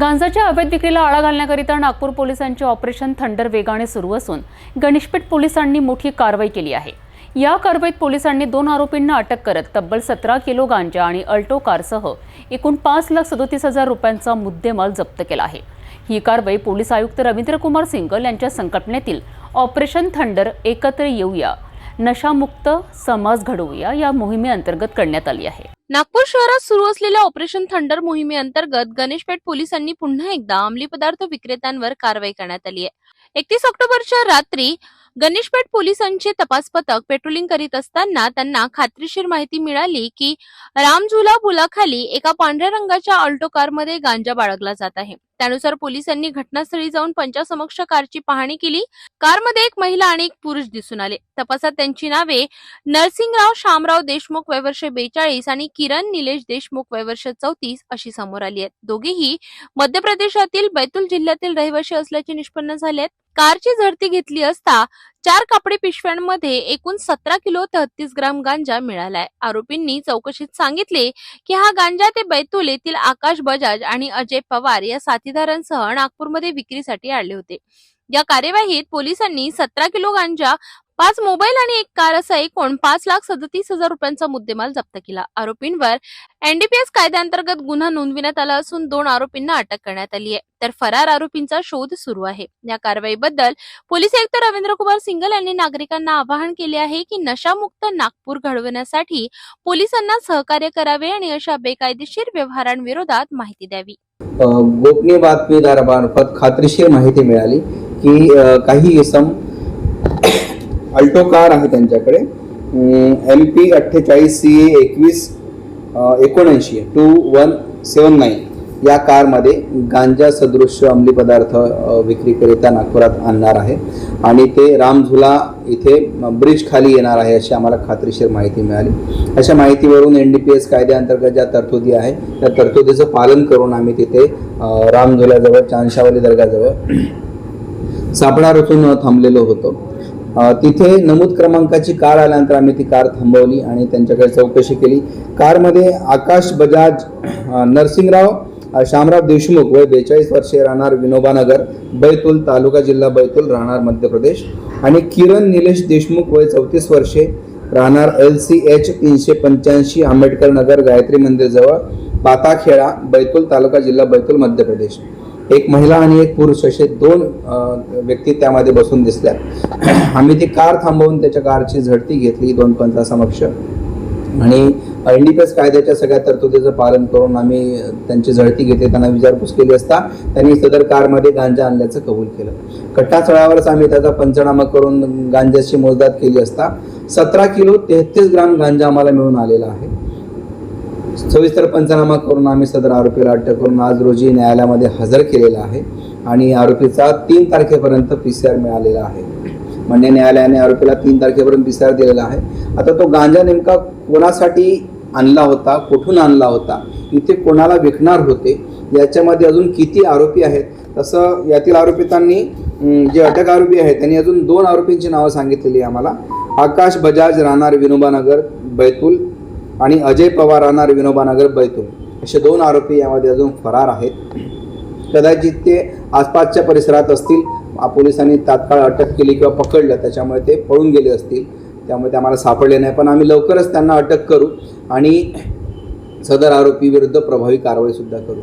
गांजाच्या अवैध विक्रीला आळा घालण्याकरिता नागपूर पोलिसांचे ऑपरेशन थंडर वेगाने सुरू असून गणेशपेठ पोलिसांनी मोठी कारवाई केली आहे. या कारवाईत पोलिसांनी दोन आरोपींना अटक करत तब्बल सतरा किलो गांजा आणि अल्टो कारसह एकूण पाच लाख सदोतीस हजार रुपयांचा मुद्देमाल जप्त केला आहे. ही कारवाई पोलीस आयुक्त रवींद्र कुमार सिंगल यांच्या संकल्पनेतील ऑपरेशन थंडर एकत्र येऊया नशामुक्त समाज घडवूया या मोहिमेअंतर्गत करण्यात आली आहे. नागपूर शहरात सुरू असलेल्या ऑपरेशन थंडर मोहिमेअंतर्गत गणेशपेठ पोलिसांनी पुन्हा एकदा अंमली पदार्थ विक्रेत्यांवर कारवाई करण्यात आली आहे. एकतीस ऑक्टोबरच्या रात्री गणेशपेठ पोलिसांचे तपास पथक पेट्रोलिंग करीत असताना त्यांना खात्रीशीर माहिती मिळाली की रामझुला पुलाखाली एका पांढऱ्या रंगाच्या अल्टो कारमध्ये गांजा बाळगला जात आहे. त्यानुसार पोलिसांनी घटनास्थळी जाऊन पंचासमक्ष कारची पाहणी केली. कारमध्ये एक महिला आणि एक पुरुष दिसून आले. तपासात त्यांची नावे नरसिंगराव शामराव देशमुख वयवर्ष बेचाळीस आणि किरण निलेश देशमुख वयवर्ष चौतीस अशी समोर आली आहेत. दोघेही मध्य प्रदेशातील बैतूल जिल्ह्यातील रहिवासी असल्याचे निष्पन्न झाले आहेत. कारची झडती घेतली असता चार कापडी पिशव्यांमध्ये एकूण सतरा किलो तेहतीस ग्राम गांजा मिळालाय. आरोपींनी चौकशीत सांगितले की हा गांजा ते बैतूल येथील आकाश बजाज आणि अजय पवार या साथीदारांसह नागपूरमध्ये विक्रीसाठी आणले होते. या कार्यवाहीत पोलिसांनी सतरा किलो गांजा पाच मोबाईल आणि एक कार असा एकूण पाच लाख सदतीस हजार रुपयांचा मुद्देमाल जप्त केला. आरोपींवर एनडीपीएस कायद्याअंतर्गत गुन्हा नोंदविण्यात आला असून दोन आरोपींना अटक करण्यात आली आहे. तर फरार आरोपींचा शोध सुरू आहे. या कारवाईबद्दल पोलीस आयुक्त रवींद्र कुमार सिंगल यांनी नागरिकांना आवाहन केले आहे की नशामुक्त नागपूर घडवण्यासाठी पोलिसांना सहकार्य करावे आणि अशा बेकायदेशीर व्यवहारांविरोधात माहिती द्यावी. गोपनीय बातमीदारामार्फत खात्रीशीर माहिती मिळाली की काही इसम अल्टो कार आहे त्यांच्याकडे. एम पी अठ्ठेचाळीस सी ए एकवीस एकोणऐंशी टू वन सेवन नाईन. या कारमध्ये गांजा सदृश्य अंमली पदार्थ विक्रीकरिता नागपुरात आणणार आहे. आणि ते रामझुला इथे ब्रिज खाली येणार आहे अशी आम्हाला खात्रीशीर माहिती मिळाली. अशा माहितीवरून एन डी पी एस कायद्याअंतर्गत ज्या तरतुदी आहे त्या तरतुदीचं पालन करून आम्ही तिथे अ, रामझुल्याजवळ चांदशावली दर्गाजवळ सापळा रचून थांबलेलो होतो. तिथे नमूद क्रमांकाची कार आल्यानंतर आम्ही ती कार थांबवली आणि त्यांच्याकडे चौकशी केली. कारमध्ये आकाश बजाज नरसिंगराव शामराव देशमुख वय बेचाळीस वर्षे राहणार विनोबानगर बैतूल तालुका जिल्हा बैतूल राहणार मध्य प्रदेश. आणि किरण निलेश देशमुख वय चौतीस वर्षे राहणार एल सी एच तीनशे पंच्याऐंशी आंबेडकर नगर गायत्री मंदिरजवळ पाताखेडा बैतूल तालुका जिल्हा बैतूल मध्य प्रदेश. एक महिला आणि एक पुरुष असे दोन व्यक्ती त्यामध्ये बसून दिसल्या आम्ही ती कार थांबवून त्याच्या कारची झडती घेतली दोन पंचासमक्ष आणि एन डी पी एस कायद्याच्या सगळ्या तरतुदीचं पालन करून आम्ही त्यांची झडती घेतली त्यांना विचारपूस केली असता त्यांनी सदर कारमध्ये गांजा आणल्याचं कबूल केलं. घटनास्थळावरच आम्ही त्याचा पंचनामा करून गांजाची मोजदाद केली असता सतरा किलो तेहतीस ग्राम गांजा आम्हाला मिळून आलेला आहे. सविस्तर पंचनामा करून आम्ही सदर आरोपीला अटक करून आज रोजी न्यायालयामध्ये हजर केलेला आहे आणि आरोपीचा तीन तारखेपर्यंत पी सी आर मिळालेला आहे. म्हणजे न्यायालयाने आरोपीला तीन तारखेपर्यंत पी सी आर दिलेला आहे. आता तो गांजा नेमका कोणासाठी आणला होता कुठून आणला होता इथे कोणाला विकणार होते याच्यामध्ये अजून किती आरोपी आहेत? तसं यातील आरोपितांनी जे अटक आरोपी आहेत त्यांनी अजून दोन आरोपींची नावं सांगितलेली आम्हाला. आकाश बजाज राहणार विनोबानगर बैतूल आणि अजय पवार राहणार विनोबानगर बैतूल. असे दोन आरोपी यामध्ये अजून फरार आहेत. कदाचित ते आसपासच्या परिसरात असतील पोलिसांनी तात्काळ अटक केली किंवा पकडलं त्याच्यामुळे ते पळून गेले असतील. त्यामुळे ते आम्हाला सापडले नाही. पण आम्ही लवकरच त्यांना अटक करू आणि सदर आरोपी विरुद्ध प्रभावी कारवाईसुद्धा करू.